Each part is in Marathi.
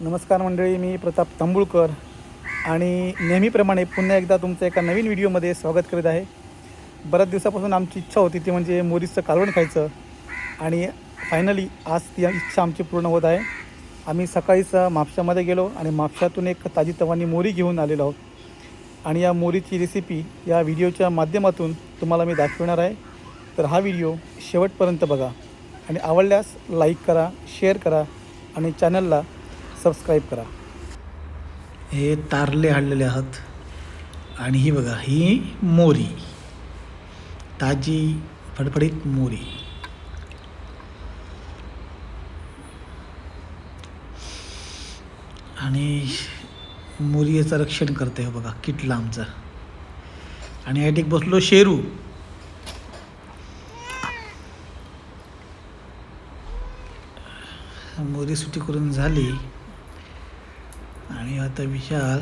नमस्कार मंडळी मी प्रताप तांबुळकर आणि नेहमीप्रमाणे पुन्हा एकदा तुमचं एका नवीन व्हिडिओमध्ये स्वागत करीत आहे. बऱ्याच दिवसापासून आमची इच्छा होती ती म्हणजे मोरीचं कालवण खायचं आणि फायनली आज ती इच्छा आमची पूर्ण होत आहे. आम्ही सकाळीच म्हापशामध्ये गेलो आणि म्हापशातून एक ताजी तवानी मोरी घेऊन आलेलो आहोत. आणि या मोरीची रेसिपी या व्हिडिओच्या माध्यमातून तुम्हाला मी दाखवणार आहे. तर हा व्हिडिओ शेवटपर्यंत बघा आणि आवडल्यास लाईक करा शेअर करा आणि चॅनलला सबस्क्राईब करा. हे तारले हाडलेले आहात. आणि ही बघा ही मोरी. ताजी फडफडीत मोरी. आणि मोरीचं रक्षण करते हो बघा किटला आमचा. आणि ॲटिक बसलो शेरू. मोरी सुटी करून झाली. आणि आता विशाल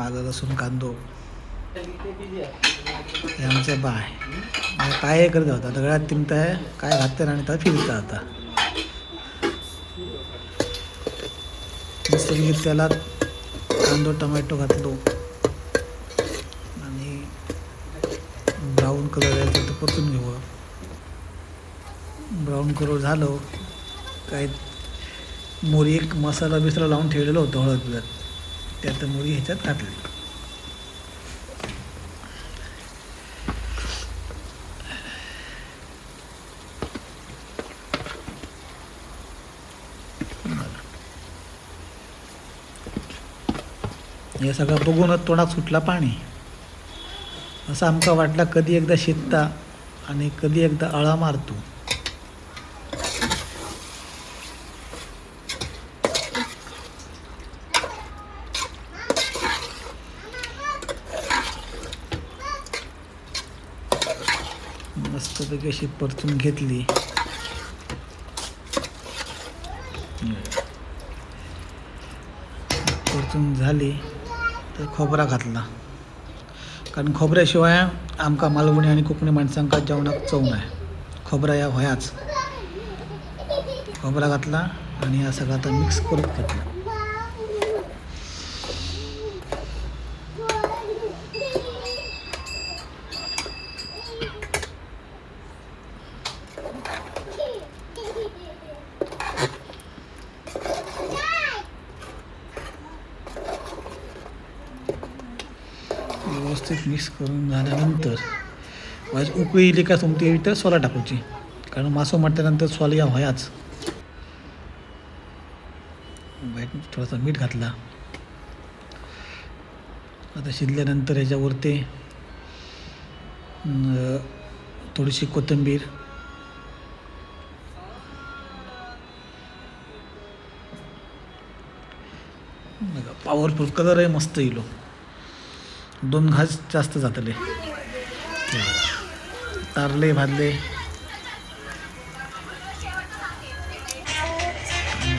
आलं लसूण कांदो. हे आमचे बाय. काय करत होता. दगडात तिमताय काय घालते आणि आता फिरता आता. मस्त त्याला कांदो टोमॅटो घातलो. आणि ब्राऊन कलर यायचं तर परतून घेऊ. ब्राऊन कलर झालं काय मोरी एक मसाला बिसाला लावून ठेवलेलं होतं हळद पिळत त्यात मोरी ह्याच्यात घातली. हे सगळं बघूनच तोंडात सुटला पाणी. असं आमका वाटला कधी एकदा शिकता आणि कधी एकदा अळा मारतो. मस्तपैकी अशी परतून घेतली. परतून झाली. तर खोबरा घातला. कारण खोबऱ्याशिवाय आमका मालवणी आणि कोकणी माणसांका जेवणाक चव नाही. खोबरा या व्हयाच खोबरा घातला आणि हा सगळा आता मिक्स करून घेतला. व्यवस्थित मिक्स करून झाल्यानंतर वाज उकळी इली का तुमची तर सोला टाकूची कारण मासो म्हटल्यानंतर सोला या व्हायाच. वाईट थोडासा मीठ घातला. आता शिजल्यानंतर ह्याच्यावरती थोडीशी कोथिंबीर. पॉवरफुल कलर आहे मस्त येलो दोन घास जास्त जातले. तारले भाजले.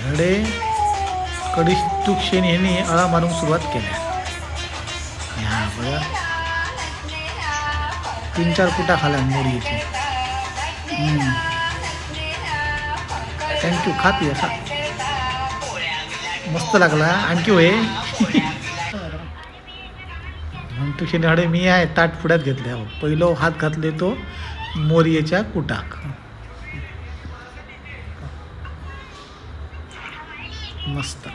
घडे कडी तूक यांनी ह्यांनी अळा मारून सुरुवात केल्या ह्या बघा. तीन चार कुटा खाल्या मोरीची थँक्यू खाते खा. मस्त लागला. आणखी होय. म्हणतो शेणाडे मी आहे ताट पुढ्यात घेतले हो पहिलो हात घातले तो मोरियेच्या कुटाक. मस्त.